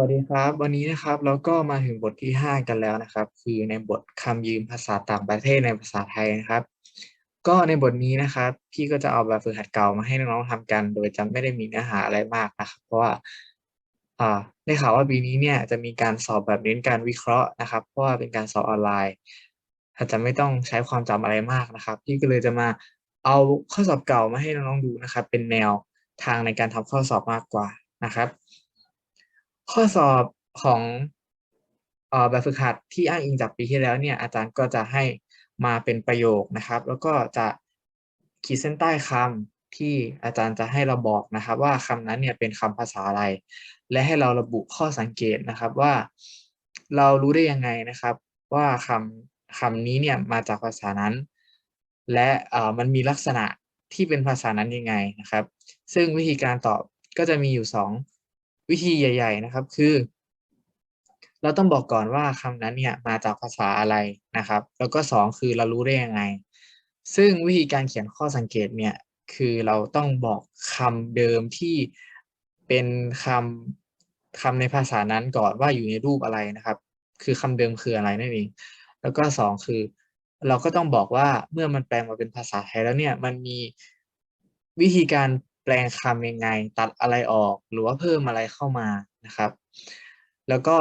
วัสดีครับ วันนี้นะครับเราก็มาถึงบทที่ 5 กันแล้วนะครับ คือในบทคำยืมภาษาต่างประเทศในภาษาไทยนะครับ ก็ในบทนี้นะครับ พี่ก็จะเอาแบบฝึกหัดเก่ามาให้น้องๆทำกัน โดยจะไม่ได้มีเนื้อหาอะไรมากนะครับ เพราะว่าอ่าได้ข่าวว่าปีนี้เนี่ยจะมีการสอบแบบเน้นการวิเคราะห์นะครับ เพราะว่าเป็นการสอบออนไลน์ อาจจะไม่ต้องใช้ความจำอะไรมากนะครับ พี่ก็เลยจะมาเอาข้อสอบเก่ามาให้น้องๆดูนะครับ เป็นแนวทางในการทำข้อสอบมากกว่านะครับ ข้อสอบของเอ่อแบบฝึกหัดที่อ้างอิงจากปีที่แล้วเนี่ยอาจารย์ก็จะให้มาเป็นประโยคนะครับ แล้วก็จะขีดเส้นใต้คำที่อาจารย์จะให้เราบอกนะครับ ว่าคำนั้นเนี่ยเป็นคำภาษาอะไร และให้เราระบุข้อสังเกตนะครับว่า เรารู้ได้ยังไงนะครับ ว่าคำคำนี้เนี่ยมาจากภาษานั้น และเอ่อมันมีลักษณะที่เป็นภาษานั้นยังไงนะครับ ซึ่งวิธีการตอบก็จะมีอยู่สอง วิธีใหญ่ ๆ นะครับ คือ เราต้องบอกก่อนว่าคำนั้นเนี่ยมาจากภาษาอะไรนะครับ แล้วก็สองคือเรารู้ได้ยังไง ซึ่งวิธีการเขียนข้อสังเกตเนี่ยคือเราต้องบอกคำเดิมที่เป็นคำคำในภาษานั้นก่อนว่าอยู่ในรูปอะไรนะครับ คือคำเดิมคืออะไรนั่นเอง แล้วก็สองคือ เราก็ต้องบอกว่าเมื่อมันแปลงมาเป็นภาษาไทยแล้วเนี่ยมันมีวิธีการ แปลงคำยังไง ตัดอะไรออก หรือว่าเพิ่มอะไรเข้ามานะครับ แล้วก็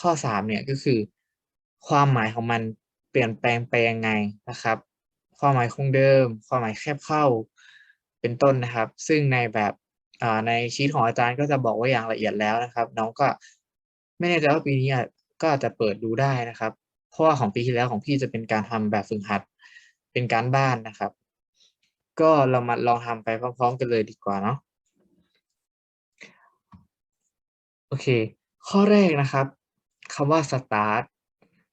ข้อสามเนี่ยก็คือ ความหมายของมันเปลี่ยนแปลงไปยังไงนะครับ ความหมายคงเดิม ความหมายแคบเข้าเป็นต้นนะครับ ซึ่งในแบบในชีทของอาจารย์ก็จะบอกไว้อย่างละเอียดแล้วนะครับ น้องก็ไม่แน่ใจว่าปีนี้ก็อาจจะเปิดดูได้นะครับ เพราะว่าของปีที่แล้วของพี่จะเป็นการทำแบบฝึกหัดเป็นการบ้านนะครับ ก็เรามาลองทำไปพร้อม ๆ กันเลยดีกว่าเนาะโอเค ข้อแรกนะครับคำว่า start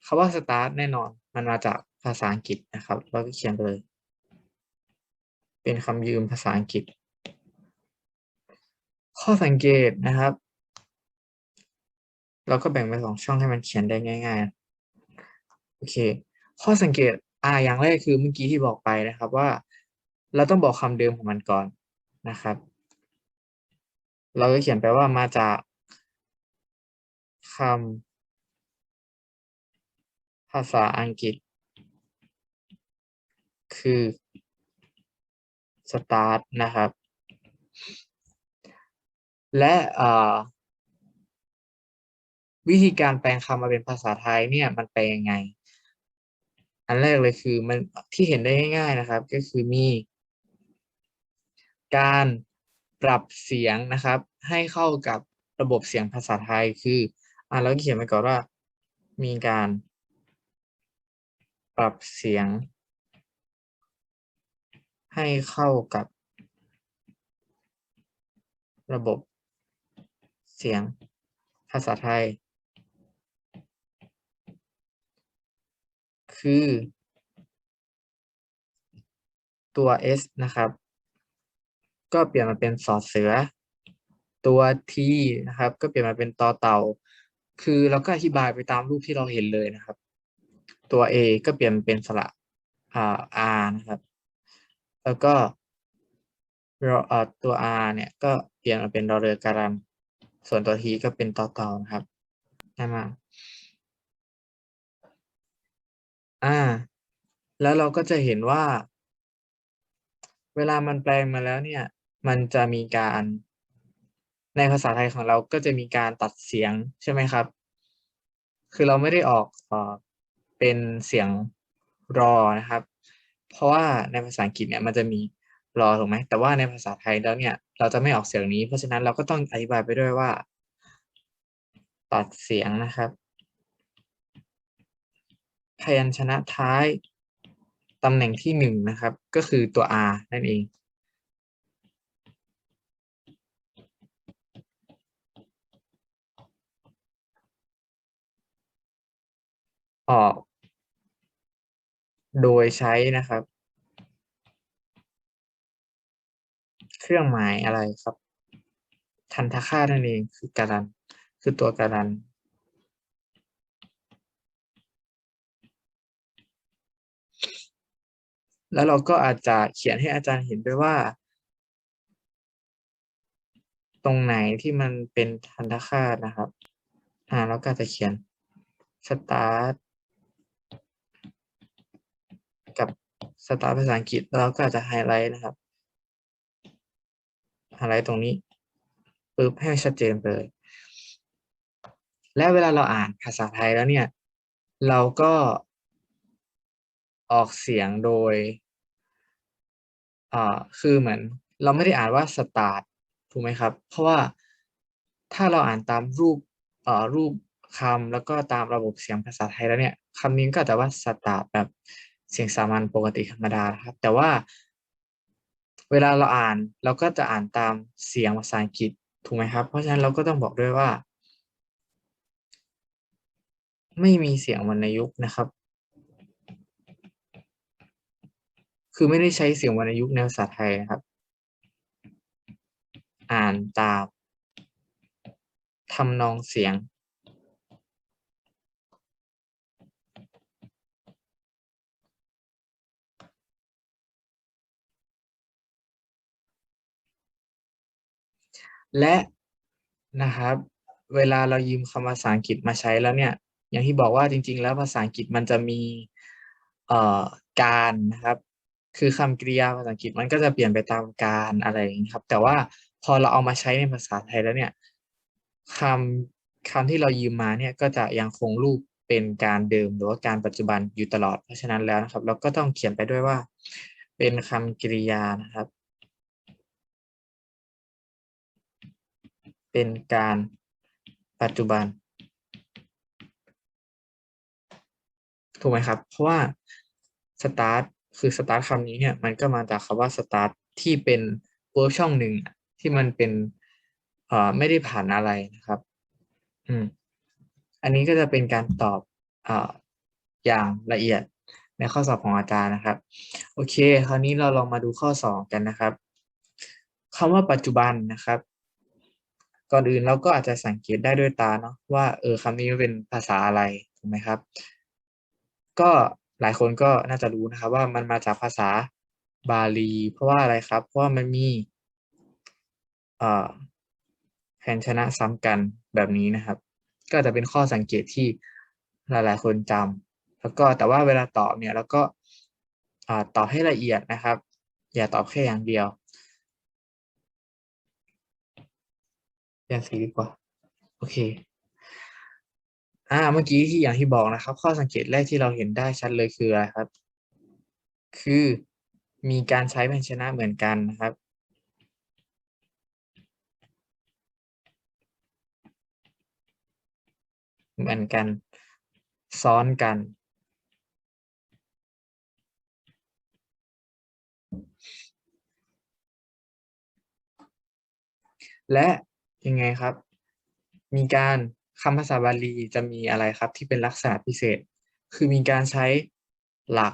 คำว่า start แน่นอน มันมาจากภาษาอังกฤษนะครับ เราก็เขียนไปเลย เป็นคำยืมภาษาอังกฤษ ข้อสังเกตนะครับ เราก็แบ่งเป็นสองช่องให้มันเขียนได้ง่ายๆโอเค ข้อสังเกตอ่าอย่างแรกคือเมื่อกี้ที่บอกไปนะครับว่า เราต้องบอกคำเดิมของมันก่อนนะครับ เราก็เขียนไปว่ามาจากคำภาษาอังกฤษ คือ start นะครับ และวิธีการแปลงคำมาเป็นภาษาไทยเนี่ยมันแปลยังไง อันแรกเลยคือมันที่เห็นได้ง่ายๆนะครับ ก็คือมี การปรับเสียงนะครับ ให้เข้ากับระบบเสียงภาษาไทยคืออ่าเราเขียนไปก่อนว่า มีการ ปรับเสียง ให้เข้ากับ ระบบเสียงภาษาไทย คือ ตัว s นะครับ ก็เปลี่ยนมาเป็นสอเสือ ตัว t นะครับ ก็เปลี่ยนมาเป็นตอเต่า คือเราก็อธิบายไปตามรูปที่เราเห็นเลยนะครับ ตัว a ก็เปลี่ยนเป็นสระอ่า r นะครับ แล้วก็รออ่าตัว r เนี่ยก็เปลี่ยนมาเป็นรอเรือการัน ส่วนตัว t ก็เป็นต่อเต่านะครับง่ายมากอาแล้วเราก็จะเห็นว่า เวลามันแปลงมาแล้วเนี่ย มันจะมีการในภาษาไทยของเราก็จะมีการตัดเสียงใช่ไหมครับ คือเราไม่ได้ออกเอ่อเป็นเสียงรอนะครับ เพราะว่าในภาษาอังกฤษเนี่ยมันจะมีรอถูกไหมแต่ว่าในภาษาไทยแล้วเนี่ยเราจะไม่ออกเสียงนี้ เพราะฉะนั้นเราก็ต้องอธิบายไปด้วยว่า ตัดเสียงนะครับ พยัญชนะท้ายตำแหน่งที่หนึ่งนะครับ ก็คือตัว r นั่นเอง ออก โดยใช้นะครับ เครื่องหมายอะไรครับ ทันตคานั่นเองคือการัน คือตัวการันแล้วเราก็อาจจะเขียนให้อาจารย์เห็นด้วยว่า ตรงไหนที่มันเป็นทันตคาตนะครับ อ่าแล้วก็จะเขียน start กับ start ภาษาอังกฤษแล้วก็จะไฮไลท์นะครับไฮไลท์ตรงนี้ปึ๊บให้ชัดเจนไปเลย และเวลาเราอ่านภาษาไทยแล้วเนี่ย เราก็ออกเสียงโดยอ่าคือเหมือนเราไม่ได้อ่านว่า start ถูกไหมครับ เพราะว่าถ้าเราอ่านตามรูปเอ่อรูปคำแล้วก็ตามระบบเสียงภาษาไทยแล้วเนี่ยคำนี้ก็จะว่า start แบบ เสียงสามัญปกติธรรมดาครับ แต่ว่าเวลาเราอ่านเราก็จะอ่านตามเสียงภาษาอังกฤษถูกไหมครับ เพราะฉะนั้นเราก็ต้องบอกด้วยว่า ไม่มีเสียงวรรณยุกต์นะครับ คือไม่ได้ใช้เสียงวรรณยุกต์ในภาษาไทยนะครับ อ่านตามทำนองเสียง และนะครับ เวลาเรายืมคำภาษาอังกฤษมาใช้แล้วเนี่ย อย่างที่บอกว่าจริง ๆ แล้วภาษาอังกฤษมันจะมีเอ่อการนะครับ คือคำกริยาภาษาอังกฤษมันก็จะเปลี่ยนไปตามกาลอะไรอย่างนี้ครับ แต่ว่าพอเราเอามาใช้ในภาษาไทยแล้วเนี่ยคำคำที่เรายืมมาเนี่ยก็จะยังคงรูปเป็นการเดิมหรือว่าการปัจจุบันอยู่ตลอดเพราะฉะนั้นแล้วนะครับ เราก็ต้องเขียนไปด้วยว่า เป็นคำกริยานะครับ เป็นการปัจจุบัน ถูกไหมครับ เพราะว่า start คือ start คำนี้เนี่ยมันก็มาจากคำว่า start ที่เป็น verb ช่องหนึ่งที่มันเป็นเอ่อไม่ได้ผ่านอะไรนะครับ อืม อันนี้ก็จะเป็นการตอบอ่าอย่างละเอียดในข้อสอบของอาจารย์นะครับ โอเค คราวนี้เราลองมาดูข้อสองกันนะครับคำว่าปัจจุบันนะครับ ก่อนอื่นเราก็อาจจะสังเกตได้ด้วยตาเนาะว่าเออคำนี้เป็นภาษาอะไรถูกไหมครับ ก็หลายคนก็น่าจะรู้นะครับ ว่ามันมาจากภาษาบาลี เพราะว่าอะไรครับ เพราะว่ามันมีเอ่อพยัญชนะซ้ำกันแบบนี้นะครับ ก็จะเป็นข้อสังเกตที่หลาย ๆ คนจำแล้วก็แต่ว่าเวลาตอบเนี่ยเราก็อตอบให้ละเอียดนะครับ อย่าตอบแค่อย่างเดียว เป ลี่ยนสีดีกว่า โอเค อ่า เมื่อกี้ที่อย่างที่บอกนะครับ ข้อสังเกตแรกที่เราเห็นได้ชัดเลยคืออะไรครับ คือมีการใช้พยัญชนะเหมือนกันนะครับ เหมือนกัน ซ้อนกันและ ยังไงครับ มีการคำภาษาบาลีจะมีอะไรครับ ที่เป็นลักษณะพิเศษ คือมีการใช้หลัก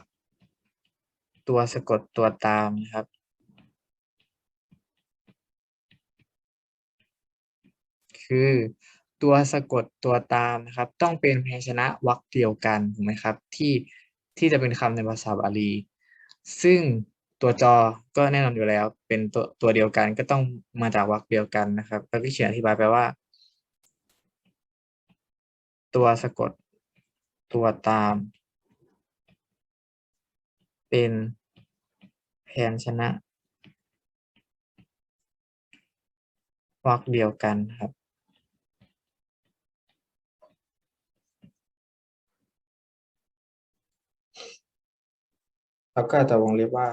ตัวสะกดตัวตามนะครับ คือตัวสะกดตัวตามนะครับ ต้องเป็นพยัญชนะวรรคเดียวกันถูกไหมครับ ที่ที่จะเป็นคำในภาษาบาลี ซึ่ง ตัวจอก็แน่นอนอยู่แล้ว เป็นตัวตัวเดียวกันก็ต้องมาจากวรรคเดียวกันนะครับแล้วก็เขียนอธิบายไปว่า ตัวสะกด ตัวตาม เป็นพยัญชนะวรรคเดียวกันครับแล้วก็จะวงเล็บว่า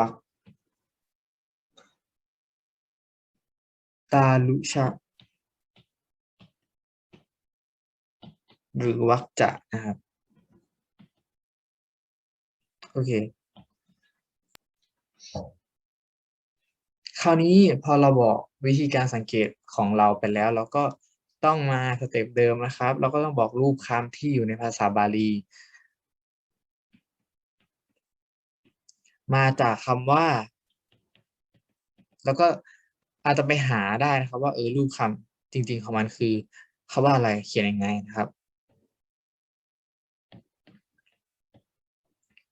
วรรคตาลุชะ หรือวรรคจะนะครับ โอเค คราวนี้พอเราบอกวิธีการสังเกตของเราไปแล้ว เราก็ต้องมาสเต็ปเดิมนะครับ เราก็ต้องบอกรูปคำที่อยู่ในภาษาบาลี มาจากคำว่า แล้วก็อาจจะไปหาได้นะครับ ว่าเออรูปคำจริง ๆ ของมันคือคำว่าอะไรเขียนยังไงนะครับ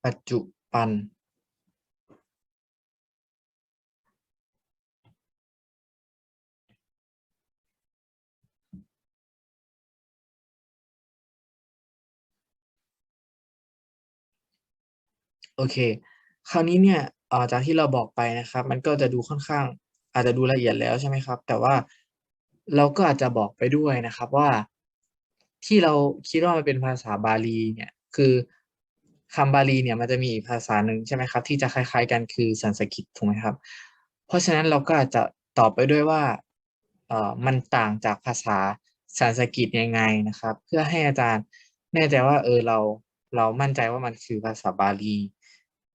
ปัจจุปันโอเค คราวนี้เนี่ยจากที่เราบอกไปนะครับ มันก็จะดูค่อนข้าง อาจจะดูละเอียดแล้วใช่ไหมครับ แต่ว่าเราก็อาจจะบอกไปด้วยนะครับว่า ที่เราคิดว่ามันเป็นภาษาบาลีเนี่ยคือคำบาลีเนี่ยมันจะมีอีกภาษาหนึ่งใช่ไหมครับ ที่จะคล้าย ๆ กันคือสันสกฤตถูกไหมครับ เพราะฉะนั้นเราก็อาจจะตอบไปด้วยว่าเอ่อมันต่างจากภาษาสันสกฤตยังไงนะครับ เพื่อให้อาจารย์แน่ใจว่าเออเราเรามั่นใจว่ามันคือภาษาบาลี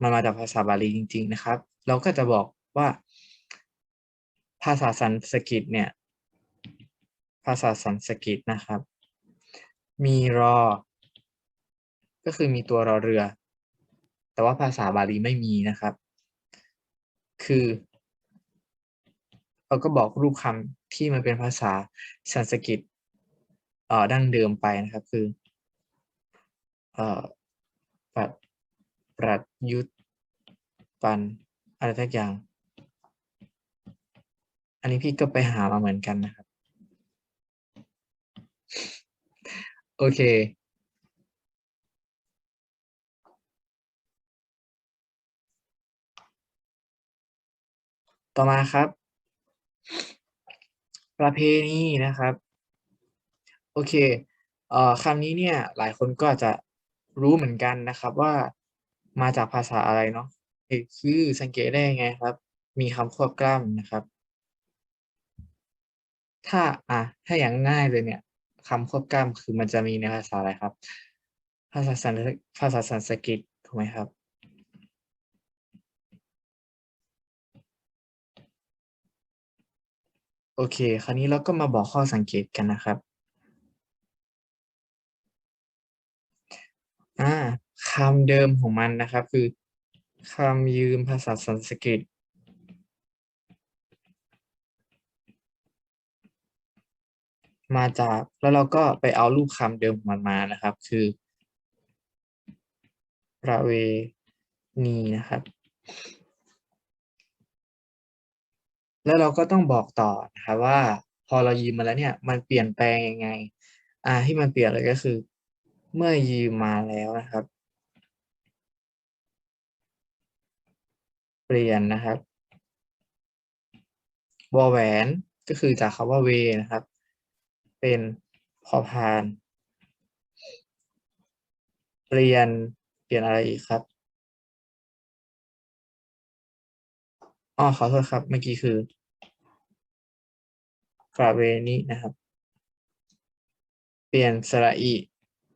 มันมาจากภาษาบาลีจริง ๆ นะครับ เราก็จะบอกว่า ภาษาสันสกฤตเนี่ย ภาษาสันสกฤตนะครับ มีรอ.ก็คือมีตัวรอเรือ แต่ว่าภาษาบาลีไม่มีนะครับ คือ เราก็บอกรูปคำที่มันเป็นภาษาสันสกฤตเอ่อดั้งเดิมไปนะครับคือเอ่อปรัชญุต ปันอะไรสักอย่าง อันนี้พี่ก็ไปหามาเหมือนกันนะครับ โอเค ต่อมาครับ ประเพณีนะครับ โอเคเอ่อคำนี้เนี่ยหลายคนก็อาจจะรู้เหมือนกันนะครับว่ามาจากภาษาอะไรเนาะ คือสังเกตได้ไงครับ มีคำควบกล้ำนะครับ ถ้าอ่าถ้าอย่างง่ายเลยเนี่ยคำควบกล้ำคือมันจะมีในภาษาอะไรครับ ภาษาสันภาษาสันสกฤตถูกไหมครับ?โอเค คราวนี้เราก็มาบอกข้อสังเกตกันนะครับอาคำเดิมของมันนะครับ คือ คำยืมภาษาสันสกฤตมาจากแล้วเราก็ไปเอารูปคำเดิมมันมานะครับ คือ ประเวณีนะครับ แล้วเราก็ต้องบอกต่อนะครับว่า พอเรายืมมาแล้วเนี่ย มันเปลี่ยนแปลงยังไง อ่าที่มันเปลี่ยนเลยก็คือ เมื่อยืมมาแล้วนะครับ เปลี่ยนนะครับวอแหวนก็คือจากคำว่าเวนะครับ เป็นพอพานเปลี่ยนเปลี่ยนอะไรอีกครับ?อ้อขอโทษครับ เมื่อกี้คือประเวณินะครับ เปลี่ยนสระอิ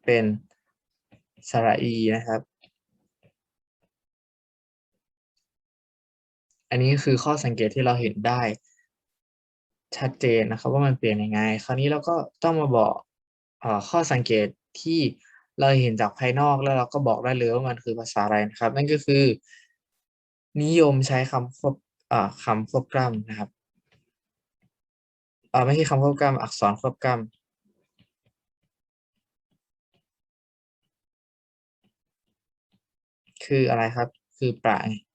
เป็นสระอีนะครับ อันนี้คือข้อสังเกตที่เราเห็นได้ ชัดเจนนะครับ ว่ามันเปลี่ยนยังไง คราวนี้เราก็ต้องมาบอกอข้อสังเกตที่เราเห็นจากภายนอกแล้วเราก็บอกได้เลยว่ามันคือภาษาอะไรนะครับ นั่นก็คือ นิยมใช้คำควบคำควบกล้ำนะครับไม่ใช่คำควบกล้ำอักษรควบกล้ำคืออะไรครับ?คือประไ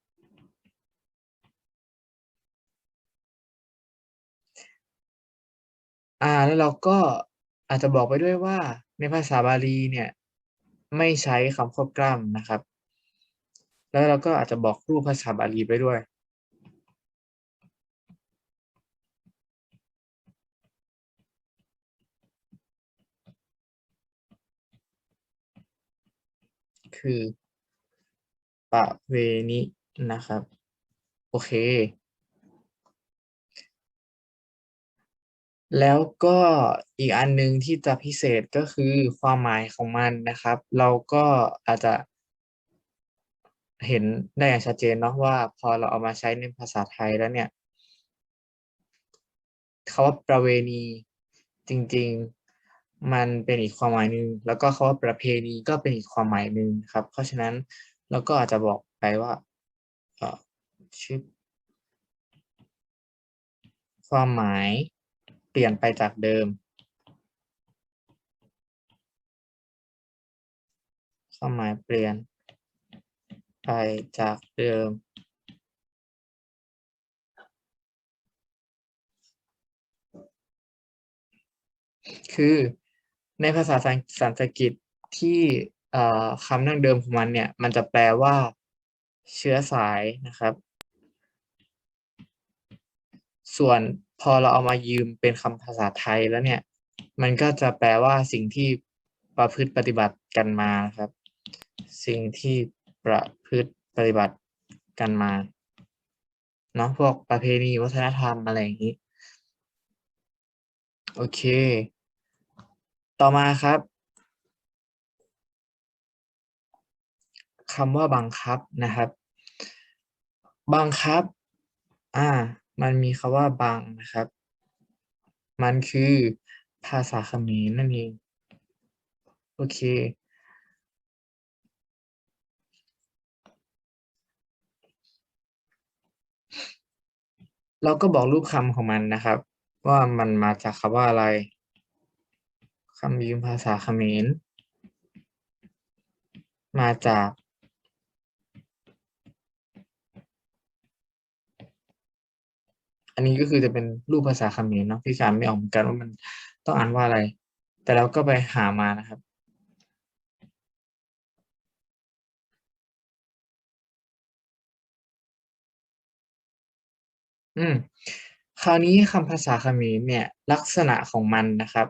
อาแล้วเราก็อาจจะบอกไปด้วยว่า ในภาษาบาลีเนี่ย ไม่ใช้คำควบกล้ำนะครับ แล้วเราก็อาจจะบอกรูปภาษาบาลีไปด้วยคือประเวณินะครับ โอเค แล้วก็อีกอันหนึ่งที่จะพิเศษก็คือความหมายของมันนะครับ เราก็อาจจะเห็นได้อย่างชัดเจนเนาะว่าพอเราเอามาใช้ในภาษาไทยแล้วเนี่ยคำว่าประเวณีจริง ๆ มันเป็นอีกความหมายหนึ่งแล้วก็คำว่าประเพณีก็เป็นอีกความหมายหนึ่งครับ เพราะฉะนั้นเราก็อาจจะบอกไปว่าเอ่อชึบความหมาย เปลี่ยนไปจากเดิม ความหมายเปลี่ยน ไปจากเดิม คือในภาษาสันสันสกฤตที่คำดั้งเดิมของมันเนี่ย มันจะแปลว่า เชื้อสายนะครับ ส่วน พอเราเอามายืมเป็นคำภาษาไทยแล้วเนี่ย มันก็จะแปลว่าสิ่งที่ประพฤติปฏิบัติกันมาครับ สิ่งที่ประพฤติปฏิบัติกันมาเนาะพวกประเพณีวัฒนธรรมอะไรอย่างนี้ โอเค ต่อมาครับคำว่าบังคับนะครับ บังคับ อ่า มันมีคำว่าบังนะครับ มันคือภาษาเขมรนั่นเอง โอเค เราก็บอกรูปคำของมันนะครับ ว่ามันมาจากคำว่าอะไรคำยืมภาษาเขมรมาจาก นนี้ก็คือจะเป็นรูปภาษาเขมรเนาะพี่การไม่ออกเหมือนกันว่ามันต้องอ่านว่าอะไร แต่เราก็ไปหามานะครับ อืม คราวนี้คำภาษาคำเขมรเนี่ย ลักษณะของมันนะครับ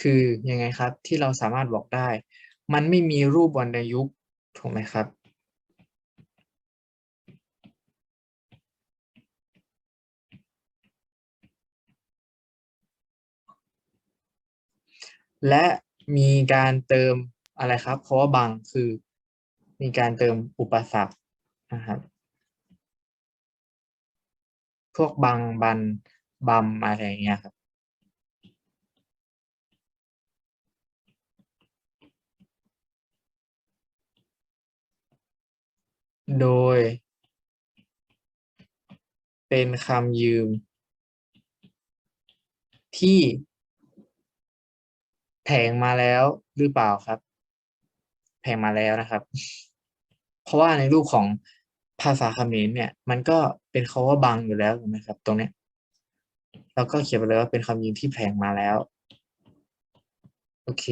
คือยังไงครับที่เราสามารถบอกได้ มันไม่มีรูปวรรณยุกต์ถูกไหมครับ และมีการเติมอะไรครับเพราะว่าบางคือมีการเติมอุปสรรคนะครับพวกบังบันบัมอะไรอย่างเงี้ยครับโดย เป็นคำยืม ที่ แผงมาแล้วหรือเปล่าครับ แผงมาแล้วนะครับ เพราะว่าในรูปของภาษาเขมรเนี่ย มันก็เป็นคาว่าบังอยู่แล้วถูกไหมครับ ตรงเนี้ยเราก็เขียนไปเลยว่าเป็นคำยืมที่แผงมาแล้ว โอเค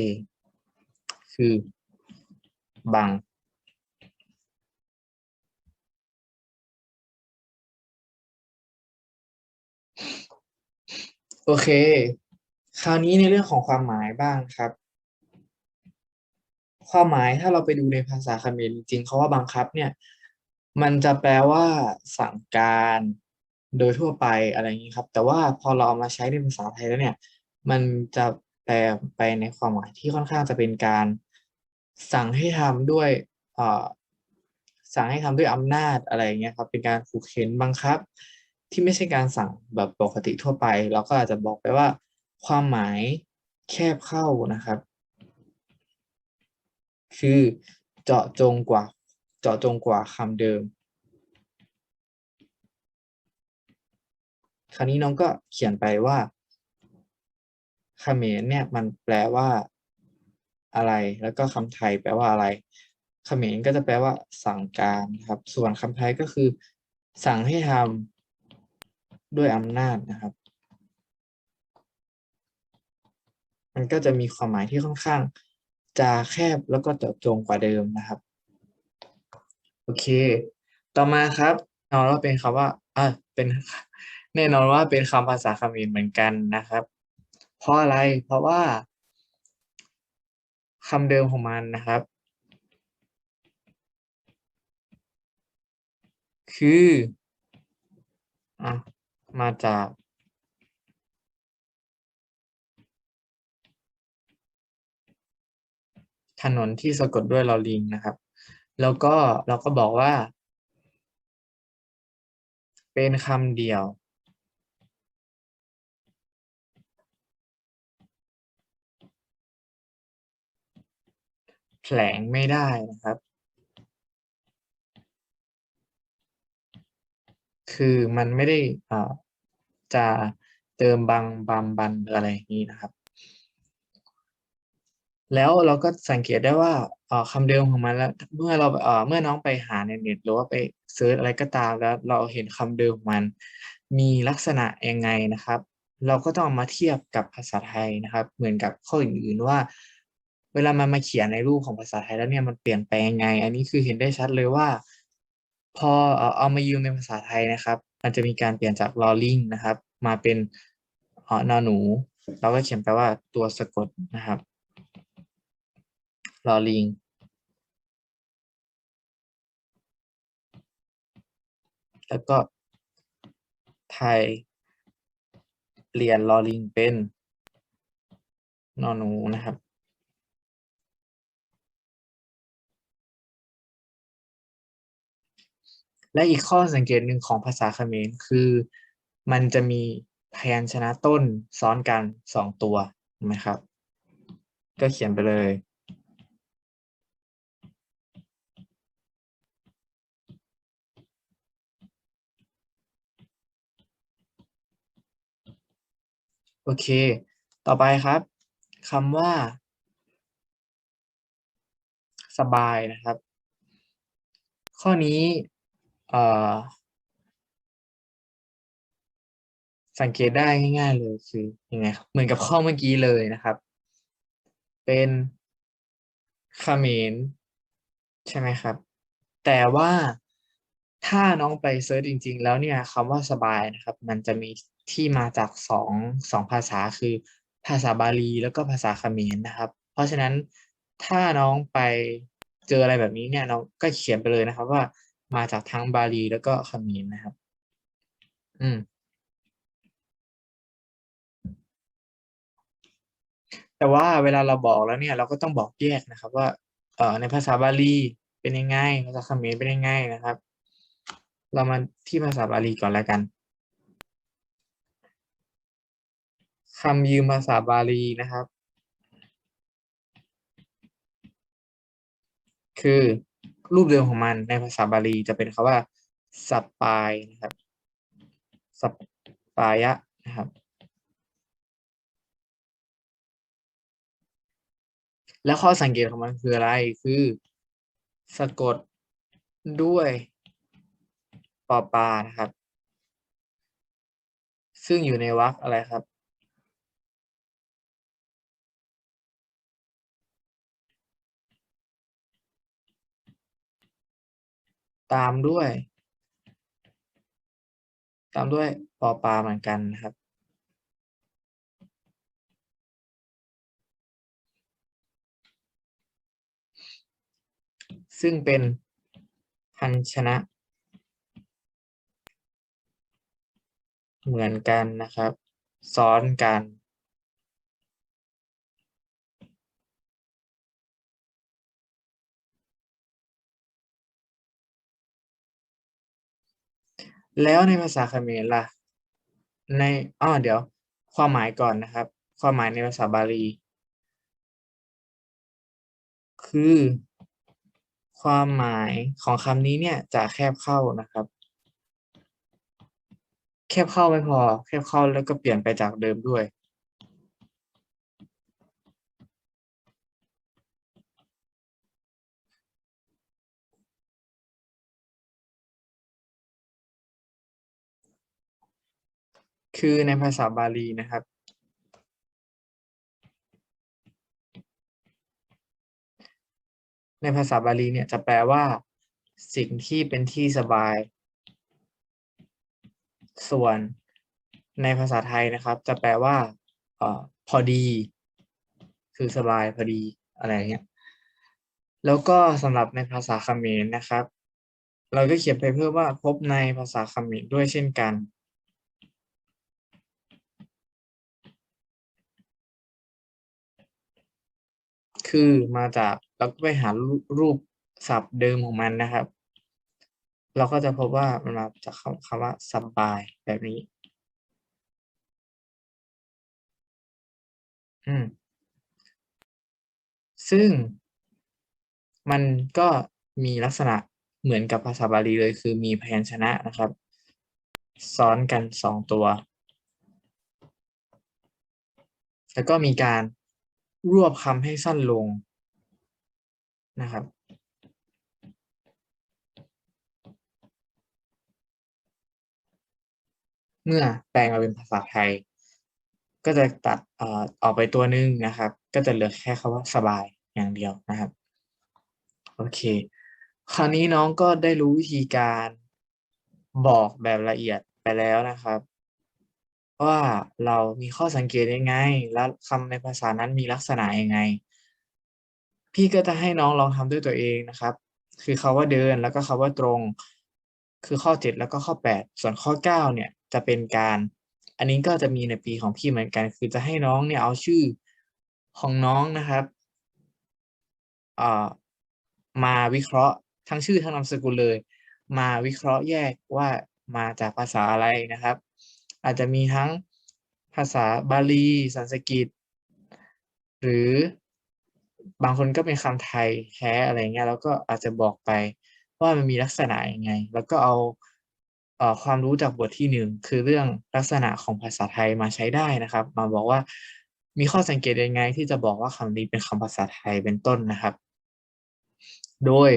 คือบังโอเค คราวนี้ในเรื่องของความหมายบ้างครับ ความหมายถ้าเราไปดูในภาษาเขมรจริงเขาว่าบังคับเนี่ย มันจะแปลว่าสั่งการโดยทั่วไปอะไรอย่างนี้ครับ แต่ว่าพอเราเอามาใช้ในภาษาไทยแล้วเนี่ย มันจะแปลไปในความหมายที่ค่อนข้างจะเป็นการสั่งให้ทำด้วยสั่งให้ทำด้วยอำนาจอะไรอย่างเงี้ยครับ เป็นการขู่เข็นบังคับ ที่ไม่ใช่การสั่งแบบปกติทั่วไป เราก็อาจจะบอกไปว่า ความหมายแคบเข้านะครับ คือเจาะจงกว่าเจาะจงกว่าคำเดิม คราวนี้น้องก็เขียนไปว่าเขมรเนี่ยมันแปลว่าอะไร แล้วก็คำไทยแปลว่าอะไรเขมรก็จะแปลว่าสั่งการครับ ส่วนคำไทยก็คือ สั่งให้ทำด้วยอำนาจนะครับ มันก็จะมีความหมายที่ค่อนข้าง จะแคบแล้วก็เจาะจงกว่าเดิมนะครับ โอเค ต่อมาครับแน่นอนว่าเป็นคำว่าอ่าเป็นแน่นอนว่าเป็นคำภาษาเขมรเหมือนกันนะครับ เพราะอะไรเพราะว่าคำเดิมของมันนะครับ คืออะมาจาก ถนนที่สะกดด้วยลอลิงนะครับ แล้วก็เราก็บอกว่า เป็นคำเดียว แผลงไม่ได้นะครับ คือมันไม่ได้อ่าจะเติมบางบามบันออะไรอย่างนี้นะครับ แล้วเราก็สังเกตได้ว่าเอ่อคำเดิมของมันแล้ว เมื่อเราเมื่อน้องไปหาในเน็ตหรือว่าไปเซิร์ชอะไรก็ตามแล้วเราเห็นคำเดิมมัน มีลักษณะยังไงนะครับ เราก็ต้องเอามาเทียบกับภาษาไทยนะครับ เหมือนกับข้ออื่นๆว่า เวลามันมาเขียนในรูปของภาษาไทยแล้วเนี่ยมันเปลี่ยนแปลงยังไง อันนี้คือเห็นได้ชัดเลยว่า พอเอามายืมในภาษาไทยนะครับ มันจะมีการเปลี่ยนจากลอลิงนะครับ มาเป็นเอ่อนอหนู เราก็เขียนไปลว่าตัวสะกดนะครับ ลอลิงแล้วก็ไทยเปลี่ยนลอลิงเป็นนอหนูนะครับ และอีกข้อสังเกตหนึ่งของภาษาเขมรคือมันจะมีพยัญชนะต้นซ้อนกันสองตัวนไหมครับ ก็เขียนไปเลย โอเค ต่อไปครับคำว่า สบายนะครับ ข้อนี้สังเกตได้ง่าย ๆ เลยคือยังไงครับเหมือนกับข้อเมื่อกี้เลยนะครับ เป็นเขมรใช่ไหมครับ แต่ว่าถ้าน้องไปเซิร์ชจริง ๆ แล้วเนี่ยคำว่าสบายนะครับ มันจะมี ที่มาจากสองสองภาษาคือภาษาบาลีแล้วก็ภาษาเขมรนะครับ เพราะฉะนั้นถ้าน้องไปเจออะไรแบบนี้เนี่ยน้องก็เขียนไปเลยนะครับ ว่ามาจากทั้งบาลีแล้วก็เขมรนะครับ อืม แต่ว่าเวลาเราบอกแล้วเนี่ย เราก็ต้องบอกแยกนะครับ ว่า เอ่อในภาษาบาลีเป็นยังไงภาษาเขมรเป็นยังไงนะครับ เรามาที่ภาษาบาลีก่อนแล้วกัน คำยืมภาษาบาลีนะครับ คือรูปเดิมของมันในภาษาบาลีจะเป็นคำว่าสปปายนะครับสปปายะนะครับ แล้วข้อสังเกตของมันคืออะไรคือสะกดด้วยปอปานะครับ ซึ่งอยู่ในวรรคอะไรครับ ตามด้วย ตามด้วยปอปลาเหมือนกันนะครับ ซึ่งเป็นพันชนะ เหมือนกันนะครับ ซ้อนกัน แล้วในภาษาเขมรล่ะ ในอ้อเดี๋ยว ความหมายก่อนนะครับ ความหมายในภาษาบาลี คือ ความหมายของคำนี้เนี่ยจะแคบเข้านะครับ แคบเข้าไม่พอ แคบเข้าแล้วก็เปลี่ยนไปจากเดิมด้วย คือในภาษาบาลีนะครับ ในภาษาบาลีเนี่ยจะแปลว่า สิ่งที่เป็นที่สบาย ส่วนในภาษาไทยนะครับ จะแปลว่าออพอดี คือสบายพอดีอะไรเงี้ยแล้วก็สำหรับในภาษาเขมรนะครับ เราก็เขียนไปเพื่อว่าพบในภาษาเขมรด้วยเช่นกัน คือมาจากเราก็ไปหารูปรูปศัพท์เดิมของมันนะครับ เราก็จะพบว่ามันมาจากคำคำว่าสบายแบบนี้ อืม ซึ่งมันก็มีลักษณะเหมือนกับภาษาบาลีเลย คือมีพยัญชนะนะครับ ซ้อนกันสองตัว แล้วก็มีการ รวบคำให้สั้นลงนะครับ เมื่อแปลงมาเป็นภาษาไทย ก็จะตัดออกไปตัวหนึงนะครับ ก็จะเหลือแค่คำว่าสบายอย่างเดียวนะครับ โอเค คราวนี้น้องก็ได้รู้วิธีการบอกแบบละเอียดไปแล้วนะครับ ว่าเรามีข้อสังเกตยังไง และคำในภาษานั้นมีลักษณะยังไง พี่ก็จะให้น้องลองทำด้วยตัวเองนะครับ คือคาว่าเดินแล้วก็คาว่าตรง คือข้อเจ็ดแล้วก็ข้อแปดส่วนข้อเก้าเนี่ยจะเป็นการ อันนี้ก็จะมีในปีของพี่เหมือนกัน คือจะให้น้องเนี่ยเอาชื่อของน้องนะครับมาวิเคราะห์ทั้งชื่อทั้งนามสกุลเลย มาวิเคราะห์แยกว่ามาจากภาษาอะไรนะครับ อาจจะมีทั้งภาษาบาลีสันสกฤตหรือบางคนก็เป็นคำไทยแท้อะไรเงี้ยแล้วก็อาจจะบอกไปว่ามันมีลักษณะยังไง แล้วก็เอาเอความรู้จากบทที่หนึ่งคือเรื่องลักษณะของภาษาไทยมาใช้ได้นะครับ มาบอกว่ามีข้อสังเกตยังไง ที่จะบอกว่าคำนี้เป็นคำภาษาไทยเป็นต้นนะครับ โดย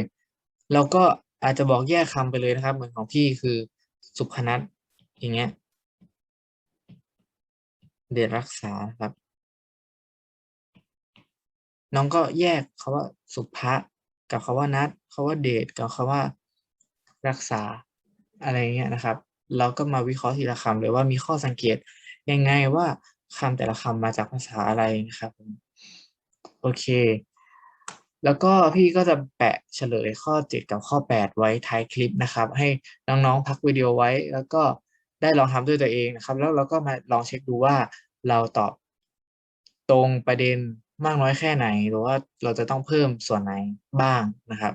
เราก็อาจจะบอกแยกคำไปเลยนะครับ เหมือนของพี่คือสุพนัทอย่างเงี้ย เดชรักษาครับ น้องก็แยกคาว่าสุภะกับคาว่านัดคาว่าเดชกับคาว่ารักษาอะไรเงี้ยนะครับ เราก็มาวิเคราะห์ทีละคำเลยว่ามีข้อสังเกตยังไงว่าคำแต่ละคำมาจากภาษาอะไรนะครับโอเค แล้วก็พี่ก็จะแปะเฉลยข้อ 7 กับข้อ 8 ไว้ท้ายคลิปนะครับ ให้น้องๆพักวิดีโอไว้แล้วก็ ได้ลองทำด้วยตัวเองนะครับ แล้วเราก็มาลองเช็คดูว่าเราตอบตรงประเด็นมากน้อยแค่ไหน หรือว่าเราจะต้องเพิ่มส่วนไหนบ้างนะครับ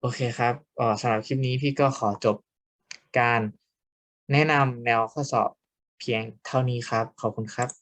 โอเคครับออสำหรับคลิปนี้พี่ก็ขอจบการแนะนำแนวข้อสอบเพียงเท่านี้ครับ ขอบคุณครับ